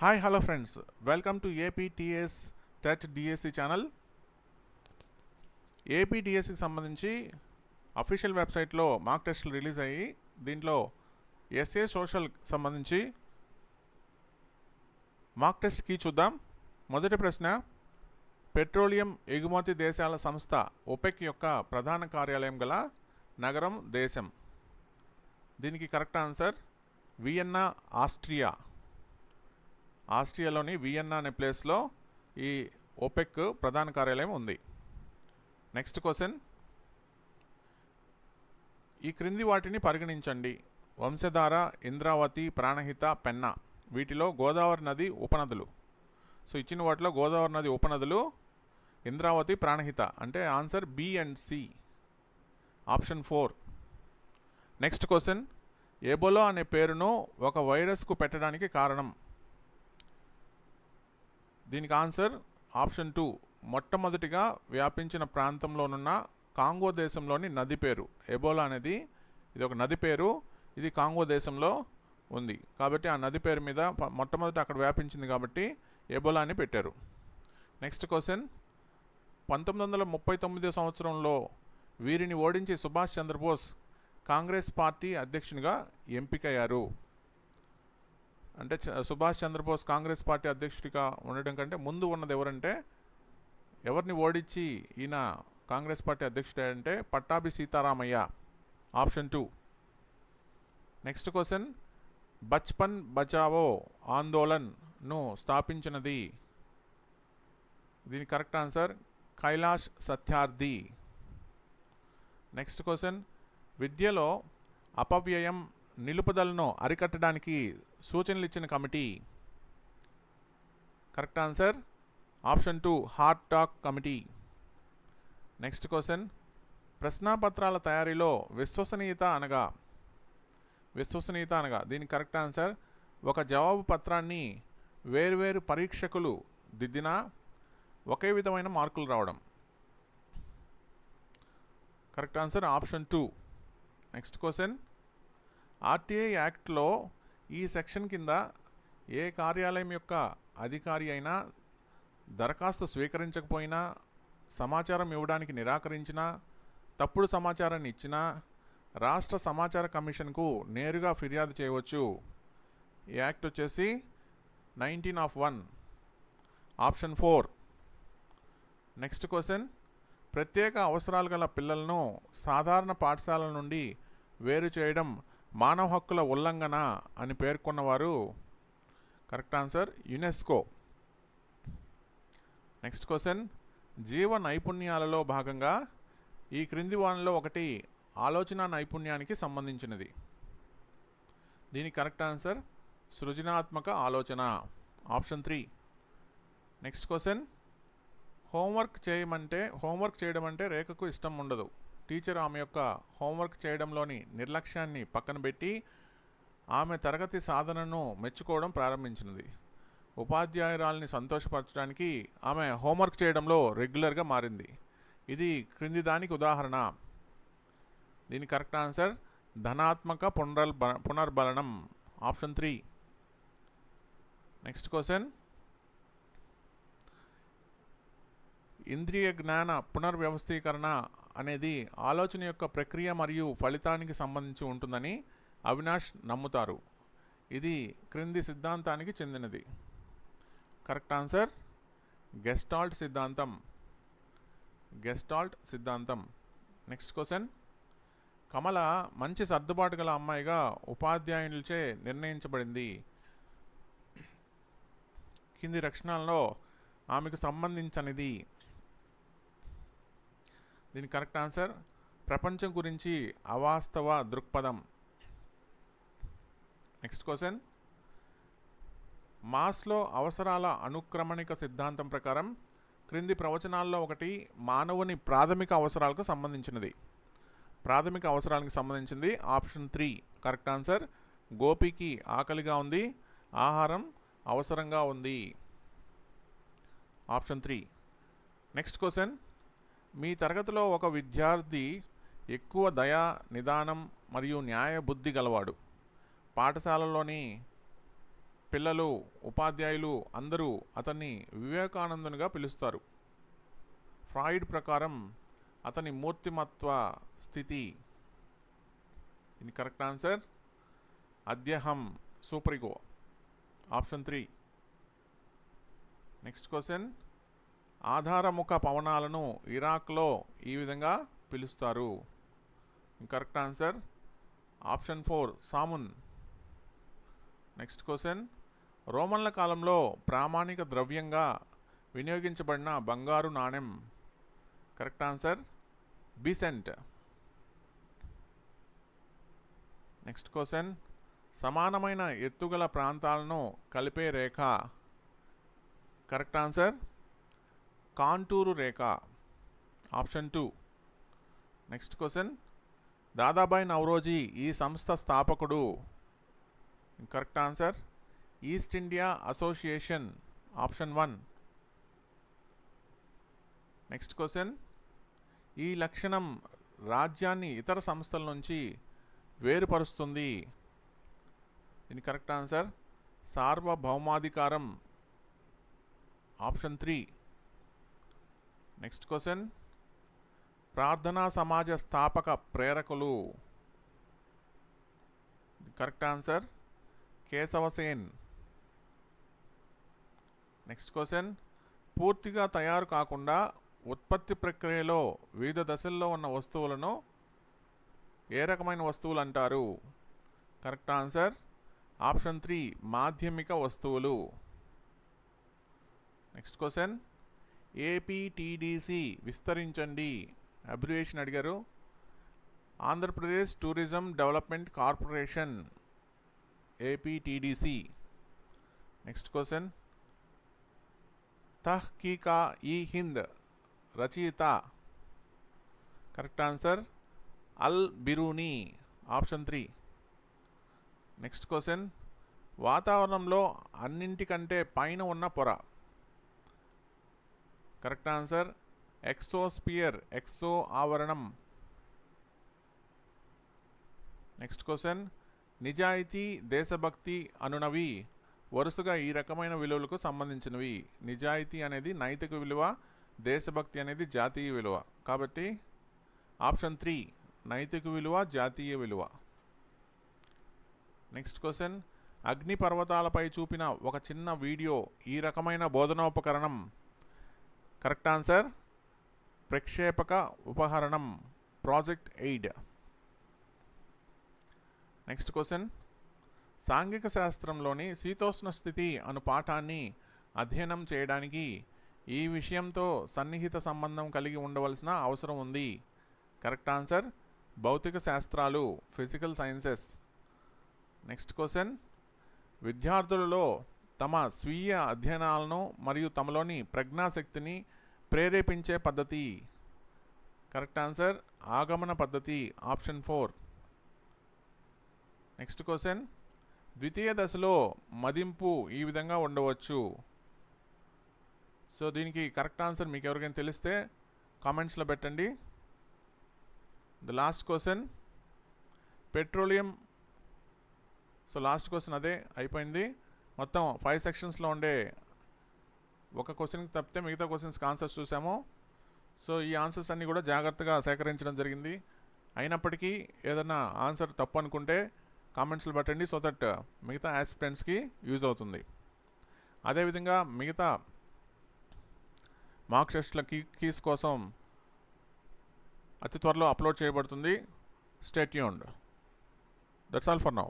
Hi hello friends welcome to APTS TET DSC channel ఏపీటీఎస్సికి సంబంధించి official వెబ్సైట్లో mark టెస్టులు release అయ్యి దీంట్లో ఎస్ఏ సోషల్ సంబంధించి మార్క్ టెస్ట్కి చూద్దాం. మొదటి ప్రశ్న పెట్రోలియం ఎగుమతి దేశాల సంస్థ ఒపెక్ యొక్క ప్రధాన కార్యాలయం గల నగరం దేశం. దీనికి కరెక్ట్ ఆన్సర్ వియన్నా ఆస్ట్రియా ఆస్ట్రియాలోని వియన్నా అనే ప్లేస్లో ఈ ఓపెక్ ప్రధాన కార్యాలయం ఉంది. Next question. ఈ క్రింది వాటిని పరిగణించండి. వంశధార ఇంద్రావతి ప్రాణహిత పెన్నా వీటిలో గోదావరి నది ఉపనదులు. సో ఇచ్చిన వాటిలో గోదావరి నది ఉపనదులు ఇంద్రావతి ప్రాణహిత అంటే answer B and C. Option four. Next question. Ebola అనే పేరును ఒక వైరస్కు పెట్టడానికి కారణం దీనికి ఆన్సర్ ఆప్షన్ టూ. మొట్టమొదటిగా వ్యాపించిన ప్రాంతంలోనున్న కాంగో దేశంలోని నది పేరు. ఎబోలా అనేది ఇది ఒక నది పేరు. ఇది కాంగో దేశంలో ఉంది. కాబట్టి ఆ నది పేరు మీద మొట్టమొదట అక్కడ వ్యాపించింది కాబట్టి ఎబోలా అని పెట్టారు. Next question. పంతొమ్మిది వందల ముప్పై తొమ్మిదో సంవత్సరంలో వీరిని ఓడించి సుభాష్ చంద్రబోస్ కాంగ్రెస్ పార్టీ అధ్యక్షునిగా ఎంపికయ్యారు. అంటే చ- సుభాష్ చంద్రబోస్ కాంగ్రెస్ పార్టీ అధ్యక్షుడిగా ఉండడం కంటే ముందు ఉన్నది ఎవరంటే ఎవరిని ఓడించి ఈయన కాంగ్రెస్ పార్టీ అధ్యక్షుడు అంటే Pattabhi Sitaramayya option two. Next question. Bachpan Bachao ఆందోళన్ను స్థాపించినది. దీని correct answer Kailash Satyarthi. Next question. విద్యలో అపవ్యయం నిలుపుదలను అరికట్టడానికి సూచనలు ఇచ్చిన committee? Correct answer. Option two Hartog committee. Next question. ప్రశ్నాపత్రాల తయారీలో విశ్వసనీయత అనగా? విశ్వసనీయత అనగా. దీనికి కరెక్ట్ ఆన్సర్. ఒక జవాబు పత్రాన్ని వేర్వేరు పరీక్షకులు దిద్దినా ఒకే విధమైన మార్కులు రావడం. Correct answer. Option two. Next question. RTI యాక్ట్లో ఈ సెక్షన్ కింద ఏ కార్యాలయం యొక్క అధికారి అయినా దరఖాస్తు స్వీకరించకపోయినా సమాచారం ఇవ్వడానికి నిరాకరించినా తప్పుడు సమాచారాన్ని ఇచ్చినా రాష్ట్ర సమాచార కమిషన్కు నేరుగా ఫిర్యాదు చేయవచ్చు. ఈ యాక్ట్ వచ్చేసి nineteen of one option four. Next question. ప్రత్యేక అవసరాలు గల పిల్లలను సాధారణ పాఠశాలల నుండి వేరు చేయడం మానవ హక్కుల ఉల్లంఘన అని పేర్కొన్నవారు correct answer UNESCO. Next question జీవ నైపుణ్యాలలో భాగంగా ఈ క్రింది వానలో ఒకటి ఆలోచన నైపుణ్యానికి సంబంధించినది. దీని కరెక్ట్ ఆన్సర్ సృజనాత్మక ఆలోచన option three. Next question homework చేయమంటే హోంవర్క్ చేయడం అంటే రేఖకు ఇష్టం ఉండదు. టీచర్ ఆమె యొక్క హోంవర్క్ చేయడంలోని నిర్లక్ష్యాన్ని పక్కన పెట్టి ఆమె తరగతి సాధనను మెచ్చుకోవడం ప్రారంభించినది. ఉపాధ్యాయురాల్ని సంతోషపరచడానికి ఆమె హోంవర్క్ చేయడంలో రెగ్యులర్గా మారింది. ఇది క్రింది దానికి ఉదాహరణ. దీని కరెక్ట్ ఆన్సర్ ధనాత్మక పునర్ పునర్బలనం ఆప్షన్ త్రీ. Next question. ఇంద్రియ జ్ఞాన పునర్వ్యవస్థీకరణ అనేది ఆలోచన యొక్క ప్రక్రియ మరియు ఫలితానికి సంబంధించి ఉంటుందని అవినాష్ నమ్ముతారు. ఇది క్రింది సిద్ధాంతానికి చెందినది. Correct answer? గెస్టాల్ట్ సిద్ధాంతం. గెస్టాల్ట్ సిద్ధాంతం. Next question. కమల మంచి సర్దుబాటు గల అమ్మాయిగా ఉపాధ్యాయునిచే నిర్ణయించబడింది. కింది లక్షణాలలో ఆమెకు సంబంధించనిది దీని కరెక్ట్ ఆన్సర్ ప్రపంచం గురించి అవాస్తవ దృక్పథం. Next question. మాస్లో అవసరాల అనుక్రమణిక సిద్ధాంతం ప్రకారం క్రింది ప్రవచనాల్లో ఒకటి మానవుని ప్రాథమిక అవసరాలకు సంబంధించినది. ప్రాథమిక అవసరాలకు సంబంధించింది ఆప్షన్ త్రీ. Correct answer. గోపికి ఆకలిగా ఉంది ఆహారం అవసరంగా ఉంది. Option three. Next question. మీ తరగతిలో ఒక విద్యార్థి ఎక్కువ దయ నిదానం మరియు న్యాయ బుద్ధి గలవాడు. పాఠశాలలోని పిల్లలు ఉపాధ్యాయులు అందరూ అతన్ని వివేకానందునిగా పిలుస్తారు. ఫ్రాయిడ్ ప్రకారం అతని మూర్తిమత్వ స్థితి. ఇది correct answer? అద్యహం superego option three. Next question. ఆధారముఖ పవనాలను ఇరాక్లో ఈ విధంగా పిలుస్తారు. కరెక్ట్ ఆన్సర్ ఆప్షన్ ఫోర్ సామున్ నెక్స్ట్ క్వశ్చన్ రోమన్ల కాలంలో ప్రామాణిక ద్రవ్యంగా వినియోగించబడిన బంగారు నాణెం. Correct answer bezant next question సమానమైన ఎత్తుగల ప్రాంతాలను కలిపే రేఖ. కరెక్ట్ ఆన్సర్ కాంటూరు రేఖ option two. Next question. Dadabhai Naoroji ఈ సంస్థ స్థాపకుడు. Correct answer East India Association option one next question ఈ లక్షణం రాజ్యాన్ని ఇతర సంస్థల నుంచి వేరుపరుస్తుంది. దీని కరెక్ట్ ఆన్సర్ సార్వభౌమాధికారం ఆప్షన్ త్రీ నెక్స్ట్ క్వశ్చన్ ప్రార్థనా సమాజ స్థాపక ప్రేరకులు. Correct answer Keshav Sen next question పూర్తిగా తయారు కాకుండా ఉత్పత్తి ప్రక్రియలో వివిధ దశల్లో ఉన్న వస్తువులను ఏ రకమైన వస్తువులు అంటారు? కరెక్ట్ ఆన్సర్ ఆప్షన్ త్రీ మాధ్యమిక వస్తువులు. నెక్స్ట్ క్వశ్చన్ ఏపీటీడీసీ విస్తరించండి. అబ్రివేషన్ అడిగారు. Andhra Pradesh tourism development corporation APTDC. Next question. Tahqiq i Hind రచయిత. Correct answer Al Biruni option three. Next question. వాతావరణంలో అన్నింటికంటే పైన ఉన్న పొర. Correct answer. ఎక్సోస్పియర్ ఎక్సో ఆవరణం. Next question. నిజాయితీ దేశభక్తి అనునవి వరుసగా ఈ రకమైన విలువలకు సంబంధించినవి. నిజాయితీ అనేది నైతిక విలువ దేశభక్తి అనేది జాతీయ విలువ. కాబట్టి ఆప్షన్ త్రీ నైతిక విలువ జాతీయ విలువ. Next question. అగ్నిపర్వతాలపై చూపిన ఒక చిన్న వీడియో ఈ రకమైన బోధనోపకరణం. Correct answer. ప్రక్షేపక ఉపహరణం ప్రాజెక్ట్ ఎయిడ్. Next question. సాంఘిక శాస్త్రంలోని శీతోష్ణ స్థితి అను పాఠాన్ని అధ్యయనం చేయడానికి ఈ విషయంతో సన్నిహిత సంబంధం కలిగి ఉండవలసిన అవసరం ఉంది. Correct answer. భౌతిక శాస్త్రాలు ఫిజికల్ సైన్సెస్. Next question. విద్యార్థులలో తమ స్వీయ అధ్యయనాలను మరియు తమలోని ప్రజ్ఞాశక్తిని ప్రేరేపించే పద్ధతి. Correct answer? ఆగమన పద్ధతి ఆప్షన్ ఫోర్. Next question. ద్వితీయ దశలో మదింపు ఈ విధంగా ఉండవచ్చు. సో దీనికి కరెక్ట్ ఆన్సర్ మీకు ఎవరికైనా తెలిస్తే కామెంట్స్లో పెట్టండి. The last question. Petroleum. So last question అదే అయిపోయింది. మొత్తం ఫైవ్ సెక్షన్స్లో ఉండే ఒక క్వశ్చన్కి తప్పితే మిగతా క్వశ్చన్స్కి ఆన్సర్స్ చూసాము. సో ఈ ఆన్సర్స్ అన్నీ కూడా జాగ్రత్తగా సేకరించడం జరిగింది. అయినప్పటికీ ఏదైనా ఆన్సర్ తప్పు అనుకుంటే కామెంట్స్లో పెట్టండి సో దట్ మిగతా యాస్పిరెంట్స్కి యూజ్ అవుతుంది. అదేవిధంగా మిగతా మార్క్ టెస్ట్ల కీ కీస్ కోసం అతి త్వరలో అప్లోడ్ చేయబడుతుంది. Stay tuned that's all for now